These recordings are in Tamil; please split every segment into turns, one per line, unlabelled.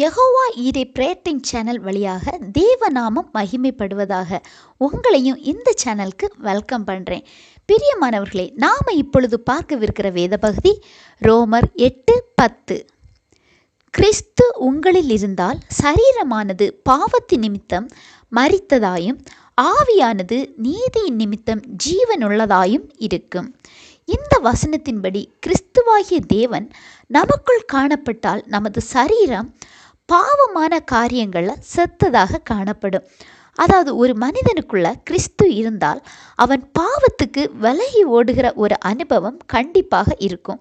யகோவா ஈரே பிரேட்டிங் சேனல் வழியாக தேவநாமம் மகிமைப்படுவதாக உங்களையும் இந்த சேனலுக்கு வெல்கம் பண்ணுறேன் பிரியமானவர்களே நாம் இப்பொழுது பார்க்கவிருக்கிற வேத பகுதி ரோமர் எட்டு பத்து. கிறிஸ்து உங்களில் இருந்தால் சரீரமானது பாவத்தி நிமித்தம் மறித்ததாயும் ஆவியானது நீதியின் நிமித்தம் ஜீவனுள்ளதாயும் இருக்கும். இந்த வசனத்தின்படி கிறிஸ்துவாகிய தேவன் நமக்குள் காணப்பட்டால் நமது சரீரம் பாவமான காரியங்களில் செத்ததாக காணப்படும். அதாவது ஒரு மனிதனுக்குள்ள கிறிஸ்து இருந்தால் அவன் பாவத்துக்கு விலகி ஓடுகிற ஒரு அனுபவம் கண்டிப்பாக இருக்கும்.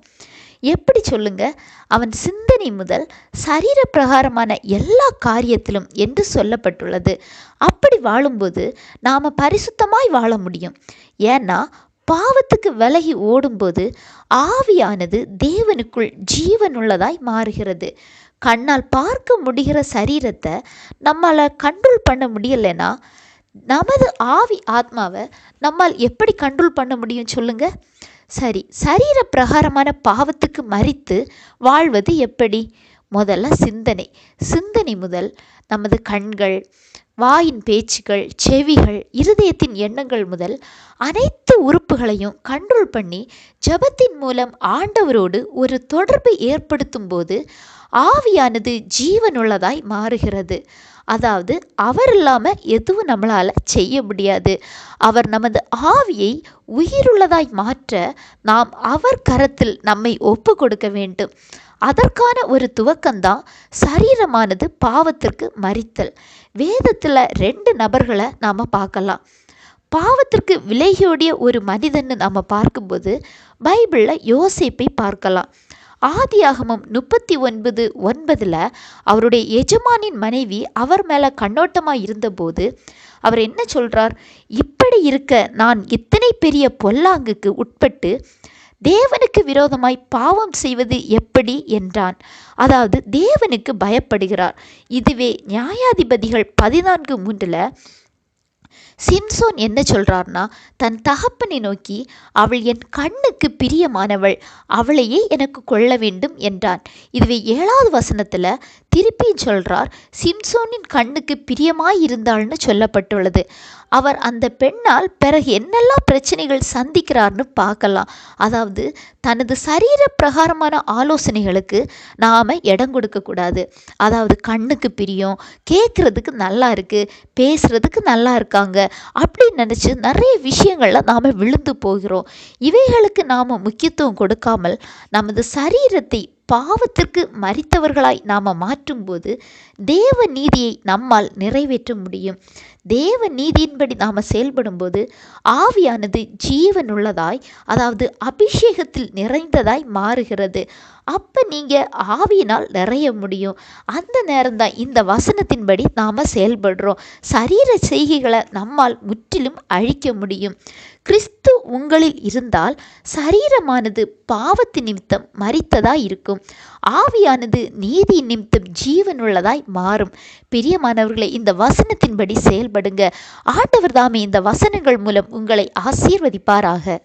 எப்படி சொல்லுங்க? அவன் சிந்தனை முதல் சரீர பிரகாரமான எல்லா காரியத்திலும் என்று சொல்லப்பட்டுள்ளது. அப்படி வாழும்போது நாம் பரிசுத்தமாய் வாழ முடியும். ஏன்னா பாவத்துக்கு விலகி ஓடும்போது ஆவியானது தேவனுக்குள் ஜீவனுள்ளதாய் மாறுகிறது. கண்ணால் பார்க்க முடிகிற சரீரத்தை நம்மளால் கண்ட்ரோல் பண்ண முடியலைன்னா நமது ஆவி ஆத்மாவை நம்மால் எப்படி கண்ட்ரோல் பண்ண முடியும் சொல்லுங்க? சரி சரீர பிரகாரமான பாவத்துக்கு மறித்து வாழ்வது எப்படி? முதல்ல சிந்தனை. சிந்தனை முதல் நமது கண்கள் வாயின் பேச்சுகள் செவிகள் இருதயத்தின் எண்ணங்கள் முதல் அனைத்து உறுப்புகளையும் கண்ட்ரோல் பண்ணி ஜபத்தின் மூலம் ஆண்டவரோடு ஒரு தொடர்பு ஏற்படுத்தும் போது ஆவியானது ஜீவனுள்ளதாய் மாறுகிறது. அதாவது அவர் இல்லாமல் எதுவும் நம்மளால் செய்ய முடியாது. அவர் நமது ஆவியை உயிருள்ளதாய் மாற்ற நாம் அவர் கரத்தில் நம்மை ஒப்பு கொடுக்க வேண்டும். அதற்கான ஒரு துவக்கம்தான் சரீரமானது பாவத்திற்கு மறித்தல். வேதத்தில் ரெண்டு நபர்களை நாம் பார்க்கலாம். பாவத்திற்கு விலகியோடிய ஒரு மனிதன்னு நம்ம பார்க்கும்போது பைபிளில் யோசிப்பை பார்க்கலாம். ஆதியாகமம் முப்பத்தி ஒன்பது ஒன்பதில் அவருடைய எஜமானின் மனைவி அவர் மேலே கண்ணோட்டமாக இருந்தபோது அவர் என்ன சொல்கிறார் இப்படி இருக்க நான் இத்தனை பெரிய பொல்லாங்குக்கு உட்பட்டு தேவனுக்கு விரோதமாய் பாவம் செய்வது எப்படி? என்றான். அதாவது தேவனுக்கு பயப்படுகிறார். இதுவே நியாயாதிபதிகள் பதினான்கு மூன்றில் சிம்சோன் என்ன சொல்கிறார்னா தன் தகப்பனை நோக்கி அவள் என் கண்ணுக்கு பிரியமானவள் அவளையே எனக்கு கொள்ள வேண்டும் என்றான். இதுவே ஏழாவது வசனத்தில் திருப்பியும் சொல்கிறார் சிம்சோனின் கண்ணுக்கு பிரியமாய் இருந்தாள்னு சொல்லப்பட்டுள்ளது. அவர் அந்த பெண்ணால் பிறகு என்னெல்லாம் பிரச்சனைகள் சந்திக்கிறார்னு பார்க்கலாம். அதாவது தனது சரீர பிரகாரமான ஆலோசனைகளுக்கு நாம் இடம் கொடுக்கக்கூடாது அதாவது கண்ணுக்கு பிரியம் கேட்குறதுக்கு நல்லா இருக்குது பேசுகிறதுக்கு நல்லா இருக்காங்க அப்படின்னு நினச்சி நிறைய விஷயங்களில் நாம் விழுந்து போகிறோம். இவைகளுக்கு நாம் முக்கியத்துவம் கொடுக்காமல் நமது சரீரத்தை பாவத்திற்கு மறித்தவர்களாய் நாம் மாற்றும்போது தேவ நீதியை நம்மால் நிறைவேற்ற முடியும். தேவ நீதியின்படி நாம் செயல்படும்போது ஆவியானது ஜீவனுள்ளதாய் அதாவது அபிஷேகத்தில் நிறைந்ததாய் மாறுகிறது. அப்போ நீங்கள் ஆவியினால் நிறைய முடியும். அந்த நேரம்தான் இந்த வசனத்தின்படி நாம் செயல்படுறோம். சரீர செய்கைகளை நம்மால் முற்றிலும் அழிக்க முடியும். கிறிஸ்து உங்களில் இருந்தால் சரீரமானது பாவத்து நிமித்தம் மறித்ததாய் இருக்கும். ஆவியானது நீதி நிமித்தம் ஜீவனுள்ளதாய் மாறும். பிரியமானவர்களை இந்த வசனத்தின்படி செயல்படுங்க. ஆண்டவர் தாமே இந்த வசனங்கள் மூலம் உங்களை ஆசீர்வதிப்பாராக.